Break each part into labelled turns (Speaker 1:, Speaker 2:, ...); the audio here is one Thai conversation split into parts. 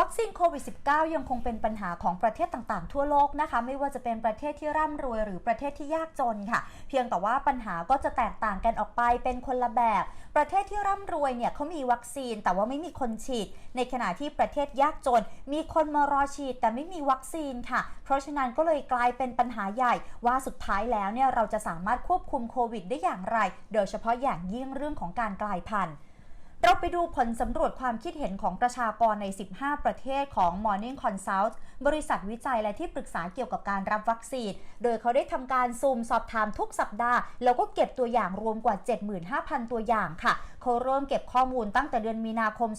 Speaker 1: วัคซีนโควิด -19 ยังคงเป็นปัญหาของประเทศต่างๆ ทั่วโลกนะคะ ไม่ว่าจะเป็นประเทศที่ร่ำรวยหรือประเทศที่ยากจนค่ะ เพียงแต่ว่าปัญหาก็จะแตกต่างกันออกไปเป็นคนละแบบ ประเทศที่ร่ำรวยเนี่ยเขามีวัคซีนแต่ว่าไม่มีคนฉีด ในขณะที่ประเทศยากจน มีคนมารอฉีดแต่ไม่มีวัคซีนค่ะ เพราะฉะนั้นก็เลยกลายเป็นปัญหาใหญ่ว่าสุดท้ายแล้วเนี่ยเราจะสามารถควบคุมโควิด ได้อย่างไร โดยเฉพาะอย่างยิ่งเรื่องของการกลายพันธุ์ เราไปดูผลสำรวจความคิดเห็นของประชากรใน 15 ประเทศของ Morning Consult บริษัทวิจัยและที่ปรึกษาเกี่ยวกับการรับวัคซีน โดยเขาได้ทำการซูมสอบถามทุกสัปดาห์ แล้วก็เก็บตัวอย่างรวมกว่า 75,000 ตัวอย่างค่ะ เขาเริ่มเก็บข้อมูลตั้งแต่เดือนมีนาคม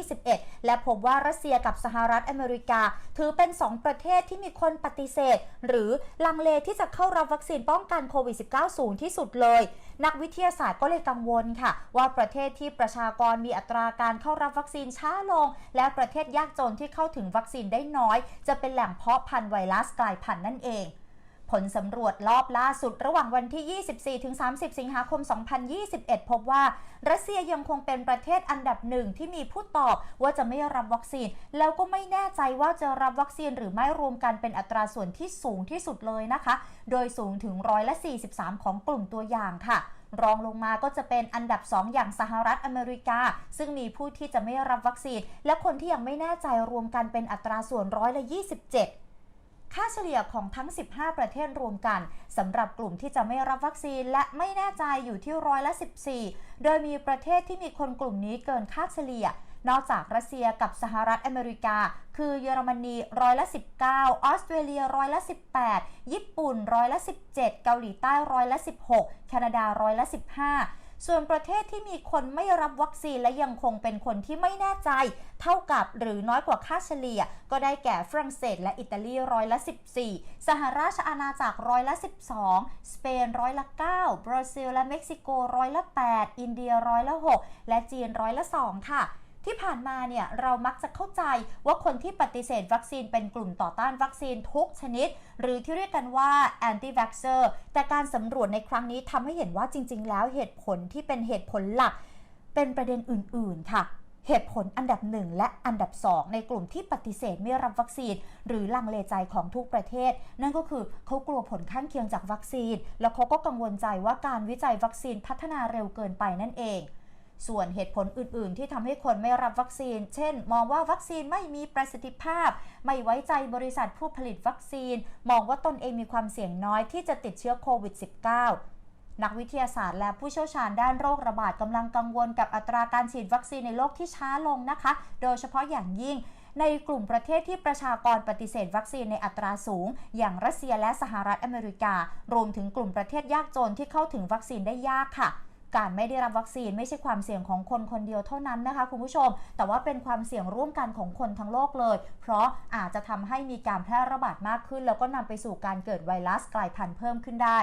Speaker 1: 2021 และพบว่ารัสเซียกับสหรัฐอเมริกา ถือเป็น 2 ประเทศที่มีคนปฏิเสธ หรือลังเลที่จะเข้ารับวัคซีนป้องกันโควิด -19 สูงที่สุดเลย นักวิทยาศาสตร์ก็เลยกังวลค่ะ ว่าประเทศที่ประชากรมีอัตราการเข้ารับวัคซีนช้าลง และประเทศยากจนที่เข้าถึงวัคซีนได้น้อย จะเป็นแหล่งเพาะพันธุ์ไวรัสกลายพันธุ์นั่นเอง ผลสำรวจรอบล่าสุดระหว่างวันที่ 24-30 สิงหาคม 2021 พบว่า รัสเซียยังคงเป็นประเทศอันดับหนึ่งที่มีผู้ตอบว่าจะไม่รับวัคซีน แล้วก็ไม่แน่ใจว่าจะรับวัคซีนหรือไม่รวมกันเป็นอัตราส่วนที่สูงที่สุดเลยนะคะ โดยสูงถึงร้อยละ 43 ของกลุ่มตัวอย่างค่ะรองลงมาก็จะเป็นอันดับ 2 อย่างสหรัฐอเมริกา ซึ่งมีผู้ที่จะไม่รับวัคซีน และคนที่ยังไม่แน่ใจรวมกันเป็นอัตราส่วนร้อยละ 27 ค่าเฉลี่ยของทั้ง 15 ประเทศรวมกันสำหรับกลุ่มที่จะไม่รับวัคซีนและไม่แน่ใจอยู่ที่ร้อยละ 14 โดยมีประเทศที่มีคนกลุ่มนี้เกินค่าเฉลี่ย นอกจากรัสเซียกับสหรัฐอเมริกา คือเยอรมนีร้อยละ 19 ออสเตรเลียร้อยละ 18 ญี่ปุ่นร้อยละ 17 เกาหลีใต้ร้อยละ 16 แคนาดาร้อยละ 15 ส่วนประเทศที่มีคนไม่รับวัคซีนและยังคงเป็นคนที่ไม่แน่ใจ เท่ากับหรือน้อยกว่าค่าเฉลี่ย ก็ได้แก่ฝรั่งเศสและอิตาลีร้อยละ 14 สหราชอาณาจักรร้อยละ 12 สเปนร้อยละ 9 บราซิลและเม็กซิโกร้อยละ 8 อินเดียร้อยละ 6 และจีนร้อยละ 2 ค่ะ ที่ผ่านมาเนี่ยเรามักจะเข้าใจว่าคนที่ปฏิเสธวัคซีนเป็นกลุ่มต่อต้านวัคซีนทุกชนิด หรือที่เรียกกันว่า anti vaxxer แต่การสำรวจในครั้งนี้ทำให้เห็นว่าจริง ๆ แล้วเหตุผลที่เป็นเหตุผลหลัก เป็นประเด็นอื่น ๆ ค่ะเหตุผลอันดับ 1 และอันดับ 2 ในกลุ่มที่ปฏิเสธไม่รับวัคซีน หรือลังเลใจของทุกประเทศ นั่นก็คือเขากลัวผลข้างเคียงจากวัคซีน แล้วเขาก็กังวลใจว่าการวิจัยวัคซีนพัฒนาเร็วเกินไปนั่นเอง ส่วนเหตุผลอื่น ๆ ที่ทำให้คนไม่รับวัคซีน เช่น มองว่าวัคซีนไม่มีประสิทธิภาพ ไม่ไว้ใจบริษัทผู้ผลิตวัคซีน มองว่าตนเองมีความเสี่ยงน้อยที่จะติดเชื้อโควิด -19 นักวิทยาศาสตร์และผู้เชี่ยวชาญด้านโรคระบาดกำลังกังวลกับอัตราการฉีดวัคซีนในโลกที่ช้าลงนะคะ โดยเฉพาะอย่างยิ่งในกลุ่มประเทศที่ประชากรปฏิเสธวัคซีนในอัตราสูง อย่างรัสเซียและสหรัฐอเมริกา รวมถึงกลุ่มประเทศยากจนที่เข้าถึงวัคซีนได้ยากค่ะ การไม่ได้รับวัคซีนไม่ใช่ความเสี่ยงของคนคนเดียวเท่านั้นนะคะคุณผู้ชม แต่ว่าเป็นความเสี่ยงร่วมกันของคนทั้งโลกเลย เพราะอาจจะทำให้มีการแพร่ระบาดมากขึ้น แล้วก็นำไปสู่การเกิดไวรัสกลายพันธุ์เพิ่มขึ้นได้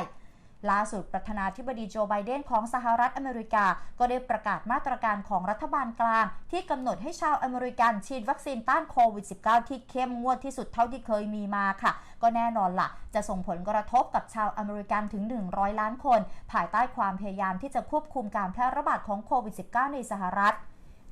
Speaker 1: ล่าสุดประธานาธิบดีโจไบเดนของสหรัฐอเมริกา ก็ได้ประกาศมาตรการของรัฐบาลกลาง ที่กำหนดให้ชาวอเมริกันฉีดวัคซีนต้านโควิด -19 ที่เข้มงวดที่สุดเท่าที่เคยมีมาค่ะ ก็แน่นอนละ่ะ จะส่งผลกระทบกับชาวอเมริกันถึง 100 ล้านคน ภายใต้ความพยายามที่จะควบคุมการแพร่ระบาดของโควิด -19 ในสหรัฐ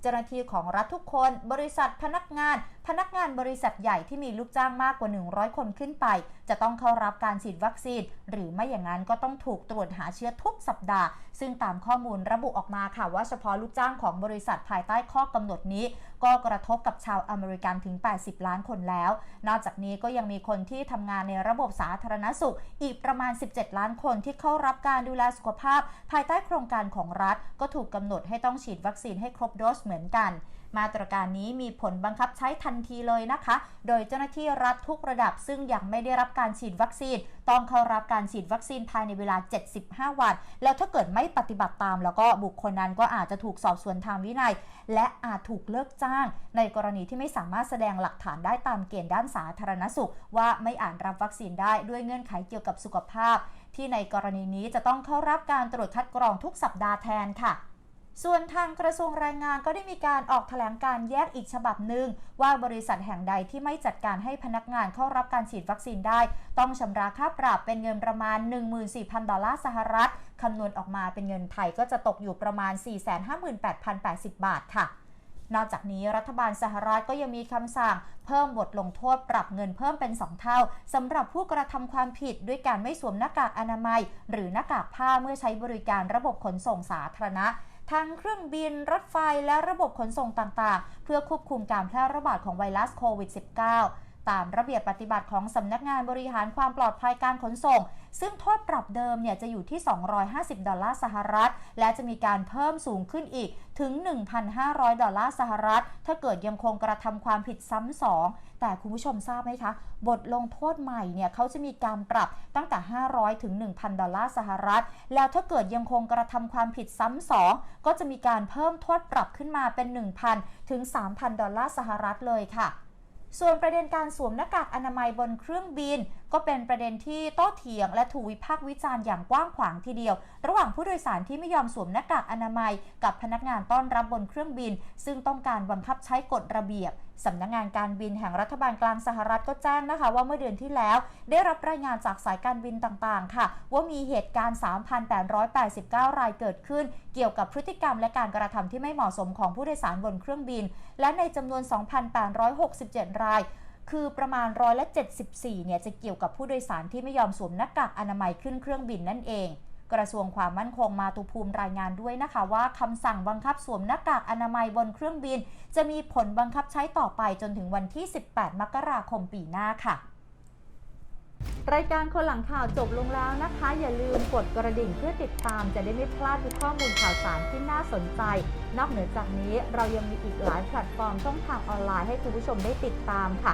Speaker 1: เจ้าหน้าที่ของรัฐทุกคน บริษัทพนักงาน พนักงานบริษัทใหญ่ที่มีลูกจ้างมากกว่า 100 คนขึ้นไป จะต้องเข้ารับการฉีดวัคซีน หรือไม่อย่างนั้นก็ต้องถูกตรวจหาเชื้อทุกสัปดาห์ ซึ่งตามข้อมูลระบุออกมาค่ะว่าเฉพาะลูกจ้างของบริษัทภายใต้ข้อกำหนดนี้ ก็กระทบกับชาวอเมริกันถึง 80 ล้านคนแล้ว นอกจากนี้ก็ยังมีคนที่ทำงานในระบบสาธารณสุข อีกประมาณ 17 ล้านคนที่เข้ารับการดูแลสุขภาพ ภายใต้โครงการของรัฐ ก็ถูกกำหนดให้ต้องฉีดวัคซีนให้ครบโดสเหมือนกัน มาตรการนี้มีผลบังคับใช้ทันทีเลยนะคะ โดยเจ้าหน้าที่รัฐทุกระดับซึ่งยังไม่ได้รับการฉีดวัคซีน ต้องเข้ารับการฉีดวัคซีนภายในเวลา 75 วัน แล้วถ้าเกิดไม่ปฏิบัติตาม แล้วก็บุคคลนั้นก็อาจจะถูกสอบสวนทางวินัย และอาจถูกเลิกจ้าง ในกรณีที่ไม่สามารถแสดงหลักฐานได้ตามเกณฑ์ด้านสาธารณสุข ว่าไม่อาจรับวัคซีนได้ด้วยเงื่อนไขเกี่ยวกับสุขภาพ ที่ในกรณีนี้จะต้องเข้ารับการตรวจคัดกรองทุกสัปดาห์แทนค่ะ ส่วนทางกระทรวงแรงงานก็ได้มีการออกแถลงการแยกอีกฉบับหนึ่งว่าบริษัทแห่งใดที่ไม่จัดการให้พนักงานเข้ารับการฉีดวัคซีนได้ ต้องชำระค่าปรับเป็นเงินประมาณ 14,000 ดอลลาร์สหรัฐคำนวณออกมาเป็นเงินไทยก็จะตกอยู่ประมาณ 458,080 บาทค่ะนอกจากนี้รัฐบาลสหรัฐก็ยังมีคำสั่ง เพิ่มบทลงโทษปรับเงินเพิ่มเป็น 2 เท่าสำหรับผู้กระทำความผิดด้วยการไม่สวมหน้ากากอนามัย หรือหน้ากากผ้าเมื่อใช้บริการระบบขนส่งสาธารณะ ทั้งเครื่องบินรถไฟและระบบขนส่งต่างๆ เพื่อควบคุมการแพร่ระบาดของไวรัสโควิด -19 ตามระเบียบปฏิบัติของสำนักงานบริหารความปลอดภัยการขนส่ง ซึ่งโทษปรับเดิมเนี่ยจะอยู่ที่ 250 ดอลลาร์สหรัฐ และจะมีการเพิ่มสูงขึ้นอีกถึง 1,500 ดอลลาร์สหรัฐ ถ้าเกิดยังคงกระทำความผิดซ้ำสอง แต่คุณผู้ชมทราบไหมคะ บทลงโทษใหม่เนี่ยเขาจะมีการปรับตั้งแต่ 500 ถึง 1,000 ดอลลาร์สหรัฐ แล้วถ้าเกิดยังคงกระทำความผิดซ้ำสองก็จะมีการเพิ่มโทษปรับขึ้นมาเป็น 1,000 ถึง 3,000 ดอลลาร์สหรัฐเลยค่ะ ส่วนประเด็นการสวมหน้ากากอนามัยบนเครื่องบิน ก็เป็นประเด็นที่โต้เถียงและถูกวิพากษ์วิจารณ์อย่างกว้างขวางทีเดียว ระหว่างผู้โดยสารที่ไม่ยอมสวมหน้ากากอนามัย กับพนักงานต้อนรับบนเครื่องบิน ซึ่งต้องการบังคับใช้กฎระเบียบสำนักงานการบินแห่งรัฐบาลกลางสหรัฐก็แจ้งนะคะ ว่าเมื่อเดือนที่แล้ว ได้รับรายงานจากสายการบินต่างๆ ค่ะ ว่ามีเหตุการณ์ 3,889 รายเกิดขึ้น เกี่ยวกับพฤติกรรมและการกระทำที่ไม่เหมาะสมของผู้โดยสารบนเครื่องบิน และในจำนวน 2,867 ราย คือประมาณร้อยละ74เนี่ยจะเกี่ยวกับผู้โดยสารที่ไม่ยอมสวมหน้ากากอนามัยขึ้นเครื่องบินนั่นเอง กระทรวงความมั่นคงมาตุภูมิรายงานด้วยนะคะ ว่าคำสั่งบังคับสวมหน้ากากอนามัยบนเครื่องบิน จะมีผลบังคับใช้ต่อไปจนถึงวันที่ 18 มกราคมปีหน้าค่ะรายการคนหลังข่าวจบลงแล้วนะคะ อย่าลืมกดกระดิ่งเพื่อติดตามจะได้ไม่พลาดทุกข้อมูลข่าวสารที่น่าสนใจ นอกเหนือจากนี้เรายังมีอีกหลายแพลตฟอร์มช่องทางออนไลน์ให้คุณผู้ชมได้ติดตามค่ะ